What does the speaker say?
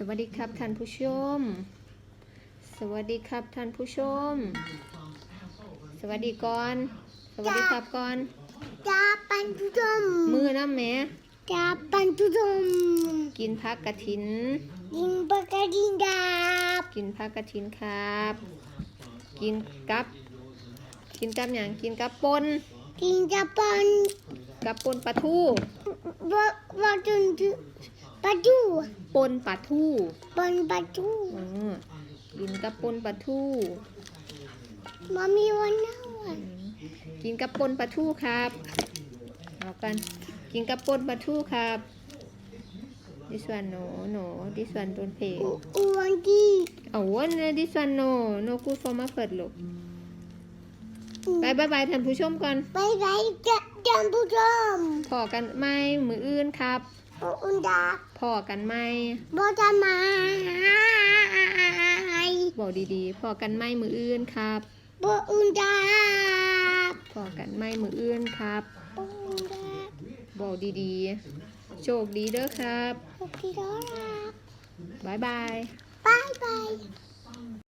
สวัสดีครับท่านผู้ชม สวัสดีครับท่านผู้ชม สวัสดีก่อน สวัสดีครับก่อนจะปันทุดมมือน้ำแหม่จะปันทุดมกินผักกระถินยิงปากกาดิงดาบกินผักกระถินครับ กินกับ กินกับอย่างกินกับปนกินจะปันกับปนปลาทูว่าว่าจนถึง ปลาทูปนปลาทูปันปลาทูเออกินกับปนปลาทูมามีวันน่าวันกินกับปนปลาทูครับเอากันกินกับปนปลาทูครับ this one no no this one don't pay อ้วนดี Oh, one uh, this one no no good for my foot ลูกบายบายบายท่านผู้ชมก่อนไปไหนจะจำผู้ชมพอกันไหมมืออื่นครับ อุนดาพอกันไหมบอจะมาบอกดีๆพอกันไหมมืออื่นครับบออุนดาพอกันไหมมืออื่นครับบออุนดาบอกดีๆ โชคดีเด้อครับโอเคแล้วครับบายบายบายบาย